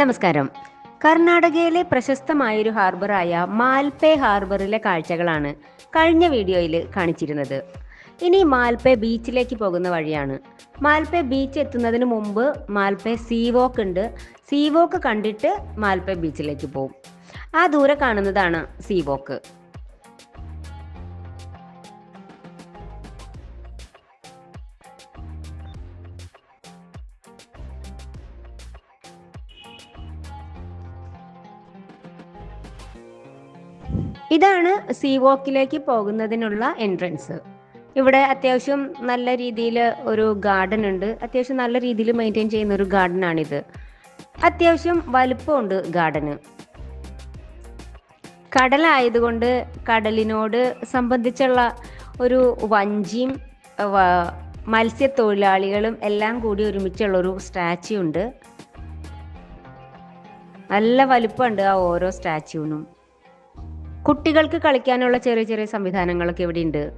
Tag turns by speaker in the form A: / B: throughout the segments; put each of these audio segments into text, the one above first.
A: നമസ്കാരം. കർണാടകയിലെ പ്രശസ്തമായൊരു ഹാർബറായ മാൽപേ ഹാർബറിലെ കാഴ്ചകളാണ് കഴിഞ്ഞ വീഡിയോയിൽ കാണിച്ചിരുന്നത്. ഇനി മാൽപേ ബീച്ചിലേക്ക് പോകുന്ന വഴിയാണ്. മാൽപേ ബീച്ച് എത്തുന്നതിന് മുമ്പ് മാൽപേ സീവോക്ക് ഉണ്ട്. സീവോക്ക് കണ്ടിട്ട് മാൽപേ ബീച്ചിലേക്ക് പോകും ആ ദൂരെ കാണുന്നതാണ് സീ ഇതാണ് സീ വോക്കിലേക്ക് പോകുന്നതിനുള്ള എൻട്രൻസ് ഇവിടെ അത്യാവശ്യം നല്ല രീതിയിൽ ഒരു ഗാർഡൻ ഉണ്ട്. അത്യാവശ്യം നല്ല രീതിയിൽ മെയിന്റെയിൻ ചെയ്യുന്ന ഒരു ഗാർഡൻ ആണിത്. അത്യാവശ്യം വലുപ്പമുണ്ട് ഗാർഡന് കടലായതുകൊണ്ട് കടലിനോട് സംബന്ധിച്ചുള്ള ഒരു വഞ്ചിയും മത്സ്യത്തൊഴിലാളികളും എല്ലാം കൂടി ഒരുമിച്ചുള്ള ഒരു സ്റ്റാച്യു ഉണ്ട്. നല്ല വലുപ്പമുണ്ട് ആ ഓരോ സ്റ്റാച്യൂനും കുട്ടികൾക്ക് കളിക്കാനുള്ള ചെറിയ ചെറിയ സംവിധാനങ്ങളൊക്കെ ഇവിടെ ഉണ്ട്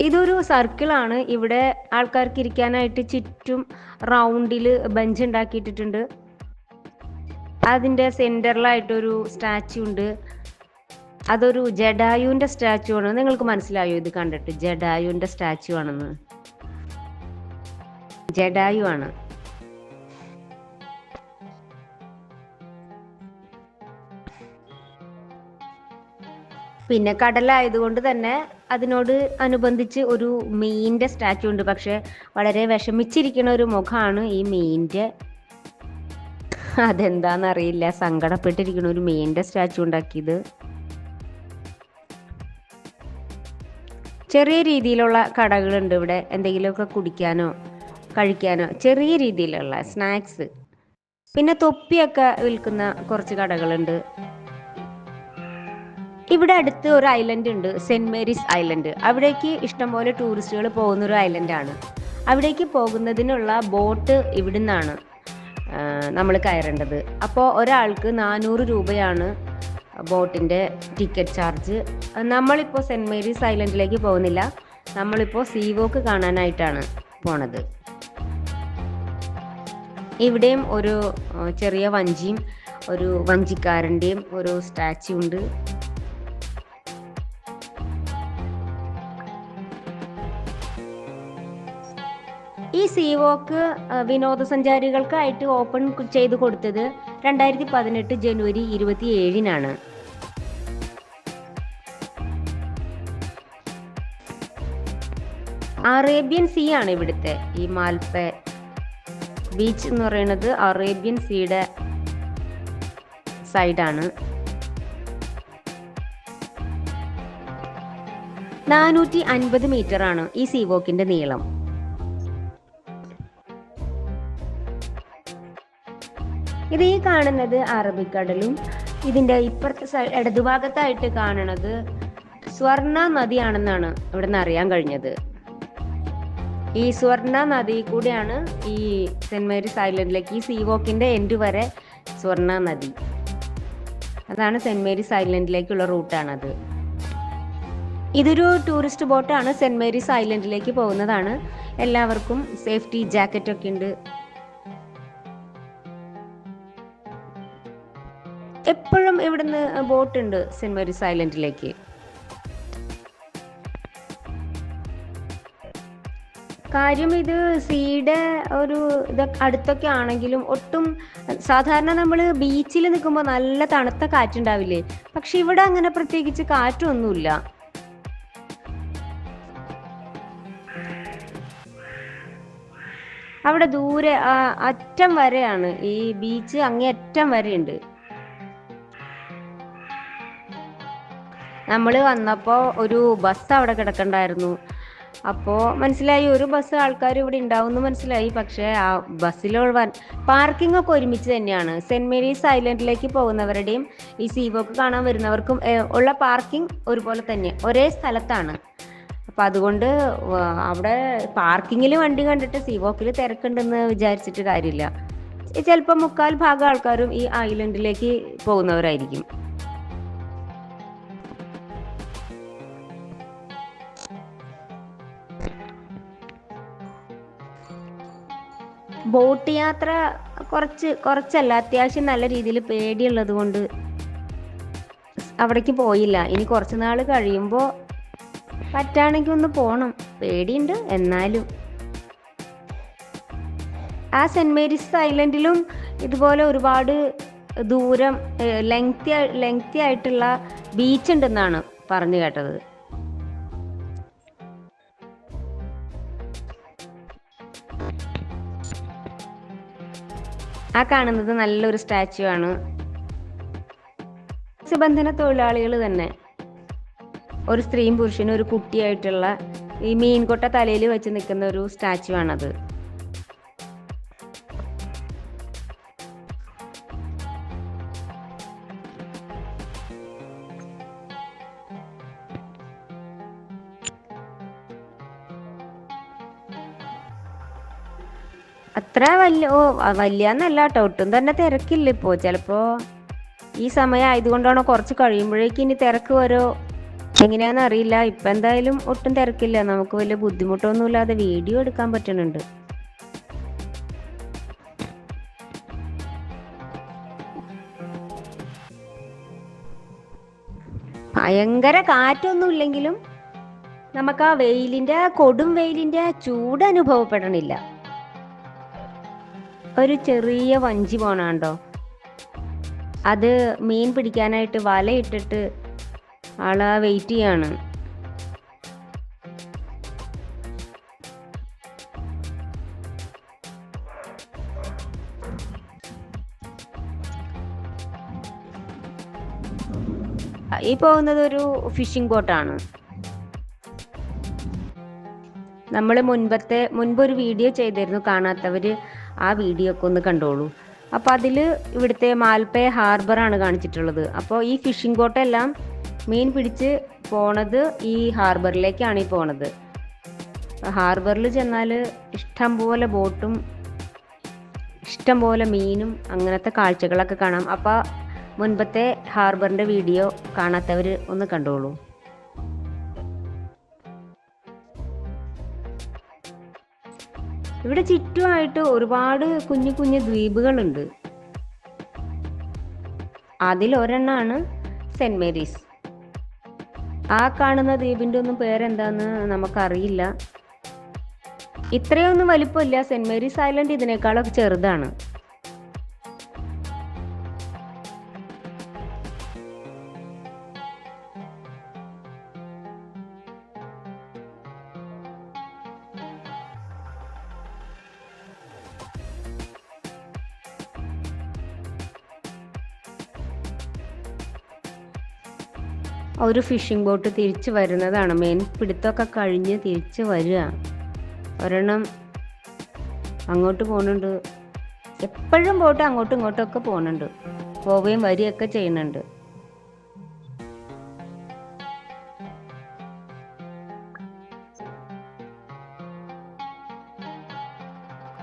A: ഇതൊരു സർക്കിളാണ്. ഇവിടെ ആൾക്കാർക്ക് ഇരിക്കാനായിട്ട് ചുറ്റും റൗണ്ടിൽ ബെഞ്ച് ഉണ്ടാക്കിയിട്ടിട്ടുണ്ട്. അതിന്റെ സെന്ററിലായിട്ടൊരു സ്റ്റാച്യു ഉണ്ട്. അതൊരു ജഡായുവിന്റെ സ്റ്റാച്യു ആണ് നിങ്ങൾക്ക് മനസ്സിലായോ? ഇത് കണ്ടിട്ട് ജഡായുവിന്റെ സ്റ്റാച്യു ആണെന്ന്. ജഡായു ആണ്. പിന്നെ കടലായതുകൊണ്ട് തന്നെ അതിനോട് അനുബന്ധിച്ച് ഒരു മീനിന്റെ സ്റ്റാച്ചു ഉണ്ട്. പക്ഷെ വളരെ വിഷമിച്ചിരിക്കുന്ന ഒരു മുഖമാണ് ഈ മീനിന്റെ അതെന്താന്നറിയില്ല. സങ്കടപ്പെട്ടിരിക്കുന്ന ഒരു മീനിന്റെ സ്റ്റാച്ചു ഉണ്ടാക്കിയത്. ചെറിയ രീതിയിലുള്ള കടകളുണ്ട് ഇവിടെ. എന്തെങ്കിലുമൊക്കെ കുടിക്കാനോ കഴിക്കാനോ ചെറിയ രീതിയിലുള്ള സ്നാക്സ്. പിന്നെ തൊപ്പിയൊക്കെ വിൽക്കുന്ന കുറച്ച് കടകളുണ്ട്. ഇവിടെ അടുത്ത് ഒരു ഐലൻഡ് ഉണ്ട് സെന്റ് മേരീസ് ഐലൻഡ് അവിടേക്ക് ഇഷ്ടംപോലെ ടൂറിസ്റ്റുകൾ പോകുന്ന ഒരു ഐലൻഡാണ് അവിടേക്ക് പോകുന്നതിനുള്ള ബോട്ട് ഇവിടുന്നാണ് നമ്മൾ കയറേണ്ടത്. അപ്പോൾ ഒരാൾക്ക് നാനൂറ് രൂപയാണ് ബോട്ടിന്റെ ടിക്കറ്റ് ചാർജ് നമ്മളിപ്പോൾ സെന്റ് മേരീസ് ഐലൻഡിലേക്ക് പോകുന്നില്ല. നമ്മളിപ്പോൾ സീവോക്ക് കാണാനായിട്ടാണ് പോണത്. ഇവിടെയും ഒരു ചെറിയ വഞ്ചിയും ഒരു വഞ്ചിക്കാരന്റെയും ഒരു സ്റ്റാച്യു ഉണ്ട്. ഈ സീ വോക്ക് വിനോദസഞ്ചാരികൾക്കായിട്ട് ഓപ്പൺ ചെയ്തു ചെയ്ത് കൊടുത്തത് രണ്ടായിരത്തി പതിനെട്ട് ജനുവരി ഇരുപത്തി ഏഴിനാണ് അറേബ്യൻ സീ ആണ് ഇവിടുത്തെ ഈ മാൽപ്പെ ബീച്ച് എന്ന് പറയുന്നത് അറേബ്യൻ സീയുടെ സൈഡാണ്. നാനൂറ്റി അൻപത് മീറ്റർ ആണ് ഈ സീ വോക്കിന്റെ നീളം. ഇത് ഈ കാണുന്നത് അറബിക്കടലും. ഇതിന്റെ ഇപ്പുറത്തെ ഇടതുഭാഗത്തായിട്ട് കാണുന്നത് സ്വർണ നദിയാണെന്നാണ് ഇവിടെ നിന്ന് അറിയാൻ കഴിഞ്ഞത്. ഈ സ്വർണ നദി കൂടിയാണ് ഈ സെന്റ് മേരീസ് ഐലൻഡിലേക്ക് ഈ സീ വോക്കിന്റെ എൻഡ് വരെ സ്വർണ നദി. അതാണ് സെന്റ് മേരീസ് ഐലൻഡിലേക്കുള്ള റൂട്ടാണത്. ഇതൊരു ടൂറിസ്റ്റ് ബോട്ടാണ് സെന്റ് മേരീസ് ഐലൻഡിലേക്ക് പോകുന്നതാണ്. എല്ലാവർക്കും സേഫ്റ്റി ജാക്കറ്റ് ഒക്കെ ഉണ്ട്. എപ്പോഴും ഇവിടുന്ന് ബോട്ട് ഉണ്ട് സെന്റ് മേരീസ് ഐലൻഡിലേക്ക് കാര്യം ഇത് സീയുടെ ഒരു ഇത് അടുത്തൊക്കെ ആണെങ്കിലും ഒട്ടും സാധാരണ നമ്മൾ ബീച്ചിൽ നിൽക്കുമ്പോൾ നല്ല തണുത്ത കാറ്റുണ്ടാവില്ലേ? പക്ഷെ ഇവിടെ അങ്ങനെ പ്രത്യേകിച്ച് കാറ്റൊന്നുമില്ല. അവിടെ ദൂരെ അറ്റം വരെയാണ്. ഈ ബീച്ച് അങ്ങേ അറ്റം വരെയുണ്ട്. നമ്മൾ വന്നപ്പോൾ ഒരു ബസ് അവിടെ കിടക്കണ്ടായിരുന്നു. അപ്പോൾ മനസ്സിലായി ഒരു ബസ് ആൾക്കാർ ഇവിടെ ഉണ്ടാവും എന്ന് മനസ്സിലായി. പക്ഷേ ആ ബസ്സിലുള്ള പാർക്കിംഗ് ഒക്കെ ഒരുമിച്ച് തന്നെയാണ്. സെന്റ് മേരീസ് ഐലൻഡിലേക്ക് പോകുന്നവരുടെയും ഈ സീവോക്ക് കാണാൻ വരുന്നവർക്കും ഉള്ള പാർക്കിംഗ് ഒരുപോലെ തന്നെ ഒരേ സ്ഥലത്താണ്. അപ്പം അതുകൊണ്ട് അവിടെ പാർക്കിങ്ങിൽ വണ്ടി കണ്ടിട്ട് സീവോക്കിൽ തിരക്കുണ്ടെന്ന് വിചാരിച്ചിട്ട് കാര്യമില്ല. ചിലപ്പോൾ മുക്കാൽ ഭാഗം ആൾക്കാരും ഈ ഐലൻഡിലേക്ക് പോകുന്നവരായിരിക്കും. ബോട്ട് യാത്ര കുറച്ച് കുറച്ചല്ല അത്യാവശ്യം നല്ല രീതിയിൽ പേടിയുള്ളത് കൊണ്ട് അവിടേക്ക് പോയില്ല. ഇനി കുറച്ച് നാൾ കഴിയുമ്പോൾ പറ്റാണെങ്കിൽ ഒന്ന് പോകണം പേടിയുണ്ട് എന്നാലും. ആ സെന്റ് മേരീസ് ഐലൻഡിലും ഇതുപോലെ ഒരുപാട് ദൂരം ലെങ്തി ലെങ്തി ആയിട്ടുള്ള ബീച്ച് ഉണ്ടെന്നാണ് പറഞ്ഞു കേട്ടത്. ആ കാണുന്നത് നല്ലൊരു സ്റ്റാച്ചു ആണ്. മത്സ്യബന്ധന തൊഴിലാളികൾ തന്നെ. ഒരു സ്ത്രീയും പുരുഷനും ഒരു കുട്ടിയായിട്ടുള്ള ഈ മീൻകൊട്ട തലയിൽ വെച്ച് നിൽക്കുന്ന ഒരു സ്റ്റാച്ചു ആണത്. അത്ര വലിയ ഓ വലിയന്നല്ല കേട്ടോ ഒട്ടും തന്നെ തിരക്കില്ല ഇപ്പോ. ചിലപ്പോ ഈ സമയം ആയതുകൊണ്ടാണോ കുറച്ച് കഴിയുമ്പോഴേക്ക് ഇനി തിരക്ക് വരോ? എങ്ങനെയാന്ന് അറിയില്ല. ഇപ്പൊ എന്തായാലും ഒട്ടും തിരക്കില്ല. നമുക്ക് വലിയ ബുദ്ധിമുട്ടൊന്നുമില്ലാതെ വീഡിയോ എടുക്കാൻ പറ്റുന്നുണ്ട് ഭയങ്കര കാറ്റൊന്നും ഇല്ലെങ്കിലും നമുക്ക് ആ വെയിലിന്റെ കൊടും വെയിലിന്റെ ചൂട് അനുഭവപ്പെടണില്ല ഒരു ചെറിയ വഞ്ചി പോണാണ്ടോ? അത് മീൻ പിടിക്കാനായിട്ട് വലയിട്ടിട്ട് ആളാ വെയിറ്റ് ചെയ്യാണ്. ഈ പോകുന്നത് ഒരു ഫിഷിംഗ് ബോട്ടാണ് നമ്മൾ മുൻപത്തെ മുൻപ് ഒരു വീഡിയോ ചെയ്തിരുന്നു കാണാത്തവർ ആ വീഡിയോ ഒക്കെ ഒന്ന് കണ്ടോളൂ. അപ്പോൾ അതിൽ ഇവിടുത്തെ മാൽപ്പേ ഹാർബറാണ് കാണിച്ചിട്ടുള്ളത്. അപ്പോൾ ഈ ഫിഷിംഗ് ബോട്ടെല്ലാം മീൻ പിടിച്ച് പോണത് ഈ ഹാർബറിലേക്കാണ് ഈ പോണത്. ഹാർബറിൽ ചെന്നാൽ ഇഷ്ടംപോലെ ബോട്ടും ഇഷ്ടംപോലെ മീനും അങ്ങനത്തെ കാഴ്ചകളൊക്കെ കാണാം. അപ്പോൾ മുൻപത്തെ ഹാർബറിന്റെ വീഡിയോ കാണാത്തവർ ഒന്ന് കണ്ടോളൂ. ഇവിടെ ചുറ്റുമായിട്ട് ഒരുപാട് കുഞ്ഞു കുഞ്ഞു ദ്വീപുകളുണ്ട്. അതിൽ അതിലൊരെണ്ണാണ് സെന്റ് മേരീസ്. ആ കാണുന്ന ദ്വീപിന്റെ ഒന്നും പേരെന്താന്ന് നമുക്കറിയില്ല. ഇത്രയൊന്നും വലിപ്പമില്ല. സെന്റ് മേരീസ് ഐലൻഡ് ഇതിനേക്കാളൊക്കെ ചെറുതാണ്. ഒരു ഫിഷിംഗ് ബോട്ട് തിരിച്ചു വരുന്നതാണ്. മെയിൻ പിടുത്തമൊക്കെ കഴിഞ്ഞ് തിരിച്ചു വരിക. ഒരെണ്ണം അങ്ങോട്ട് പോകുന്നുണ്ട് എപ്പോഴും ബോട്ട് അങ്ങോട്ടും ഇങ്ങോട്ടും ഒക്കെ പോകുന്നുണ്ട് പോവുകയും വരികയൊക്കെ ചെയ്യുന്നുണ്ട്.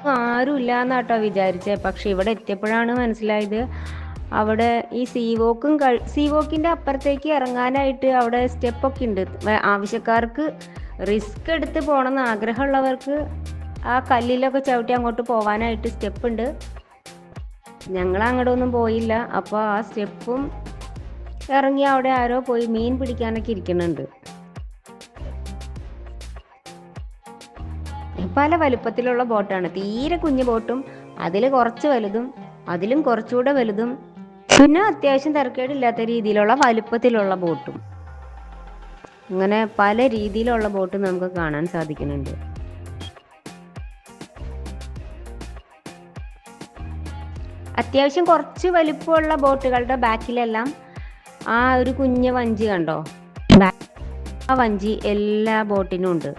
A: ആരും ഇല്ലാന്നാട്ടോ വിചാരിച്ചേ. പക്ഷെ ഇവിടെ എത്തിയപ്പോഴാണ് മനസ്സിലായത്. അവിടെ ഈ സീവോക്കും സീവോക്കിന്റെ അപ്പുറത്തേക്ക് ഇറങ്ങാനായിട്ട് അവിടെ സ്റ്റെപ്പൊക്കെ ഉണ്ട്. ആവശ്യക്കാർക്ക് റിസ്ക് എടുത്ത് പോകണമെന്ന് ആഗ്രഹമുള്ളവർക്ക് ആ കല്ലിലൊക്കെ ചവിട്ടി അങ്ങോട്ട് പോകാനായിട്ട് സ്റ്റെപ്പ് ഉണ്ട്. ഞങ്ങൾ അങ്ങോട്ടൊന്നും പോയില്ല. അപ്പോൾ ആ സ്റ്റെപ്പും ഇറങ്ങി അവിടെ ആരോ പോയി മീൻ പിടിക്കാനൊക്കെ ഇരിക്കുന്നുണ്ട്. പല വലുപ്പത്തിലുള്ള ബോട്ടാണ് തീരെ കുഞ്ഞു ബോട്ടും അതിൽ കുറച്ച് വലുതും അതിലും കുറച്ചുകൂടെ വലുതും പിന്നെ അത്യാവശ്യം തിരക്കേടില്ലാത്ത രീതിയിലുള്ള വലുപ്പത്തിലുള്ള ബോട്ടും. അങ്ങനെ പല രീതിയിലുള്ള ബോട്ട് നമുക്ക് കാണാൻ സാധിക്കുന്നുണ്ട്. അത്യാവശ്യം കുറച്ച് വലിപ്പമുള്ള ബോട്ടുകളുടെ ബാക്കിലെല്ലാം ആ ഒരു കുഞ്ഞ വഞ്ചി കണ്ടോ? ആ വഞ്ചി എല്ലാ ബോട്ടിനും ഉണ്ട്.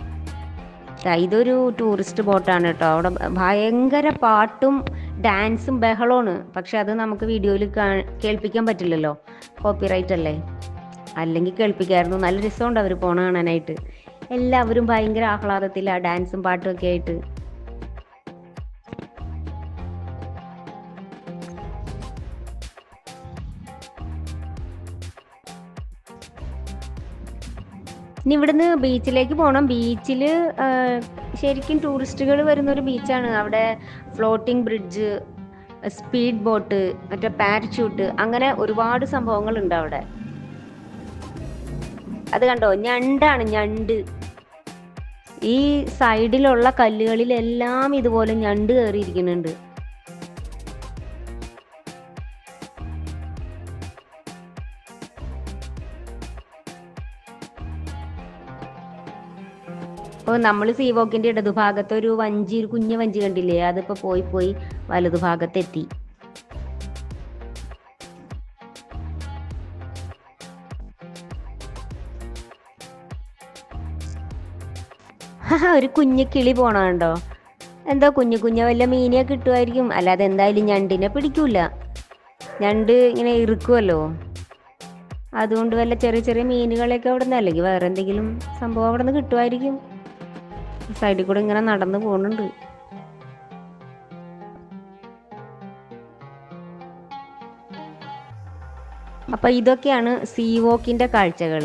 A: ഇതൊരു ടൂറിസ്റ്റ് ബോട്ടാണ് കേട്ടോ. അവിടെ ഭയങ്കര പാട്ടും ഡാൻസും ബഹളമാണ്. പക്ഷെ അത് നമുക്ക് വീഡിയോയിൽ കേൾപ്പിക്കാൻ പറ്റില്ലല്ലോ. കോപ്പിറൈറ്റ് അല്ലേ? അല്ലെങ്കിൽ കേൾപ്പിക്കായിരുന്നു. നല്ല രസമുണ്ട് അവർ പോണ കാണാനായിട്ട്. എല്ലാവരും ഭയങ്കര ആഹ്ലാദത്തില ഡാൻസും പാട്ടും ഒക്കെ ആയിട്ട്. ഇനി ഇവിടുന്ന് ബീച്ചിലേക്ക് പോകണം ബീച്ചിൽ ശരിക്കും ടൂറിസ്റ്റുകൾ വരുന്ന ഒരു ബീച്ചാണ്. അവിടെ ഫ്ലോട്ടിംഗ് ബ്രിഡ്ജ് സ്പീഡ് ബോട്ട് മറ്റേ പാരച്യൂട്ട് അങ്ങനെ ഒരുപാട് സംഭവങ്ങൾ ഉണ്ട് അവിടെ. അത് കണ്ടോ? ഞണ്ടാണ് ഞണ്ട്. ഈ സൈഡിലുള്ള കല്ലുകളിലെല്ലാം ഇതുപോലെ ഞണ്ട് കയറിയിരിക്കുന്നുണ്ട്. അപ്പോൾ നമ്മൾ സീവോക്കിന്റെ ഇടതുഭാഗത്ത് ഒരു വഞ്ചി ഒരു കുഞ്ഞു വഞ്ചി കണ്ടില്ലേ? അതിപ്പോ പോയി പോയി വലതുഭാഗത്തെത്തി ഒരു കുഞ്ഞു കിളി പോണോണ്ടോ എന്താ കുഞ്ഞു കുഞ്ഞു വല്ല മീനിയെ കിട്ടുമായിരിക്കും. അല്ലാതെ എന്തായാലും ഞണ്ടിനെ പിടിക്കൂല. ഞണ്ട് ഇങ്ങനെ ഇറുക്കുമല്ലോ അതുകൊണ്ട് വല്ല ചെറിയ ചെറിയ മീനുകളെയൊക്കെ അവിടെ നിന്ന് അല്ലെങ്കിൽ വേറെ എന്തെങ്കിലും സംഭവം അവിടെ നിന്ന് കിട്ടുമായിരിക്കും. സൈഡിൽ കൂടെ ഇങ്ങനെ നടന്നു പോകുന്നുണ്ട് അപ്പൊ ഇതൊക്കെയാണ് സീ വോക്കിന്റെ കാഴ്ചകൾ